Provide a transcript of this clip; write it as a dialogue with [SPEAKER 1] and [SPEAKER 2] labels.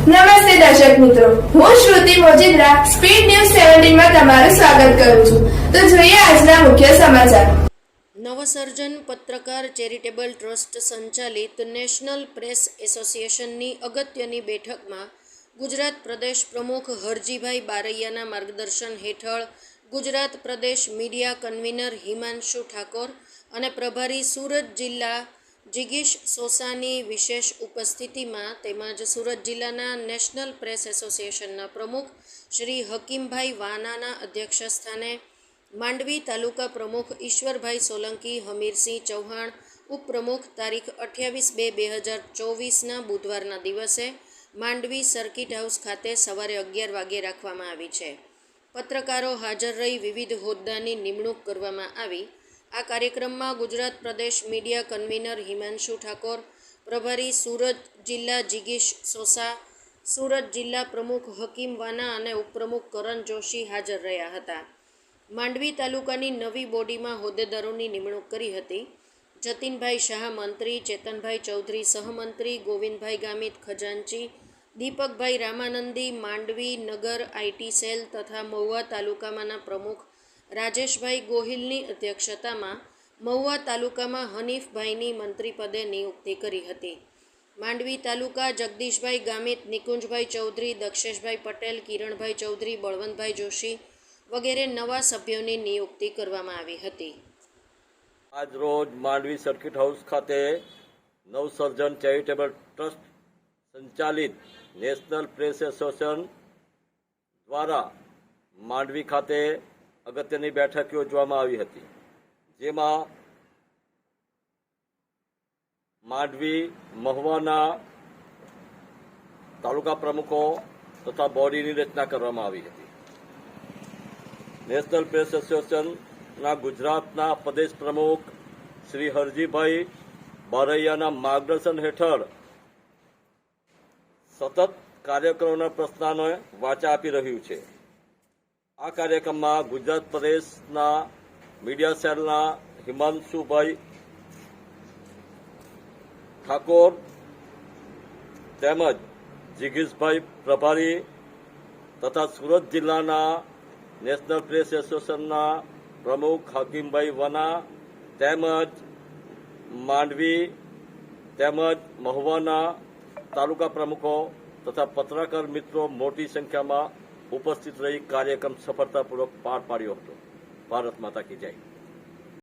[SPEAKER 1] નમસ્તે દર્શક મિત્રો. હું શ્રુતિ મોજીદ્રા, સ્પીડ ન્યૂઝ સેવન્ટીનમાં તમારું સ્વાગત કરું છું. તો જોઈએ આજના મુખ્ય સમાચાર.
[SPEAKER 2] નવસર્જન પત્રકાર ચેરિટેબલ ટ્રસ્ટ સંચાલિત નેશનલ પ્રેસ એસોસિએશનની અગત્યની બેઠકમાં ગુજરાત પ્રદેશ પ્રમુખ હરજીભાઈ બારૈયાના માર્ગદર્શન હેઠળ ગુજરાત પ્રદેશ મીડિયા કન્વીનર હિમાંશુ ઠાકોર અને પ્રભારી સુરત જિલ્લા જિગીશ સોસાની વિશેષ ઉપસ્થિતિમાં તેમજ સુરત જિલ્લાના નેશનલ પ્રેસ એસોસિએશનના પ્રમુખ શ્રી હકીમભાઈ વાનાના અધ્યક્ષસ્થાને માંડવી તાલુકા પ્રમુખ ઈશ્વરભાઈ સોલંકી, હમીરસિંહ ચૌહાણ, ઉપપ્રમુખ તારીખ અઠ્યાવીસ બે બે હજાર ચોવીસના બુધવારના દિવસે માંડવી સર્કિટ હાઉસ ખાતે સવારે અગિયાર વાગે રાખવામાં આવી છે. પત્રકારો હાજર રહી વિવિધ હોદ્દાની નિમણૂક કરવામાં આવી આ કાર્યક્રમમાં ગુજરાત પ્રદેશ મીડિયા કન્વીનર હિમાંશુ ઠાકોર, પ્રભારી સુરત જિલ્લા જિગીશ સોસા, સુરત જિલ્લા પ્રમુખ હકીમ વાના અને ઉપપ્રમુખ કરણ જોશી હાજર રહ્યા હતા. માંડવી તાલુકાની નવી બોડીમાં હોદ્દેદારોની નિમણૂક કરી હતી. જતીનભાઈ શાહ મંત્રી, ચેતનભાઈ ચૌધરી સહમંત્રી ગોવિંદભાઈ ગામિત ખજાનચી, દીપકભાઈ રામાનંદી, માંડવી નગર આઈટી સેલ તથા મહુવા તાલુકામાંના પ્રમુખ રાજેશભાઈ ગોહિલની અધ્યક્ષતામાં મહુવા તાલુકામાં હનીફભાઈની મંત્રીપદે નિયુક્તિ કરી હતી. માંડવી તાલુકા જગદીશભાઈ ગામિત, નિકુંજભાઈ ચૌધરી, દક્ષેશભાઈ પટેલ, કિરણભાઈ ચૌધરી, બળવંતભાઈ જોશી વગેરે નવા સભ્યોની નિયુક્તિ કરવામાં આવી હતી.
[SPEAKER 3] આજ રોજ માંડવી સર્કિટ હાઉસ ખાતે નવસર્જન ચેરિટેબલ ટ્રસ્ટ સંચાલિત નેશનલ પ્રેસ એસોસિએશન દ્વારા માંડવી ખાતે અગત્યની બેઠક યોજવામાં આવી હતી. જેમાં માંડવી, મહુવાના તાલુકા પ્રમુખો તથા બોડીની રચના કરવામાં આવી હતી. નેશનલ પ્રેસ એસોસિએશનના ગુજરાતના પ્રદેશ પ્રમુખ શ્રી હરજીભાઈ બારૈયાના માર્ગદર્શન હેઠળ સતત કાર્યક્રમોના પ્રશ્નોને વાચા આપી રહ્યું છે. આ કાર્યક્રમમાં ગુજરાત પ્રદેશના મીડિયા સેલના હિમાંશુભાઈ ઠાકોર તેમજ જીગીશભાઈ પ્રભારી તથા સુરત જિલ્લાના નેશનલ પ્રેસ એસોસિએશનના પ્રમુખ હકીમભાઈ વના તેમજ માંડવી તેમજ મહુવાના તાલુકા પ્રમુખો તથા પત્રકાર મિત્રો મોટી સંખ્યામાં ઉપસ્થિત રહી કાર્યક્રમ સફળતાપૂર્વક પાર પાડ્યો હતો. ભારત માતા કી જય.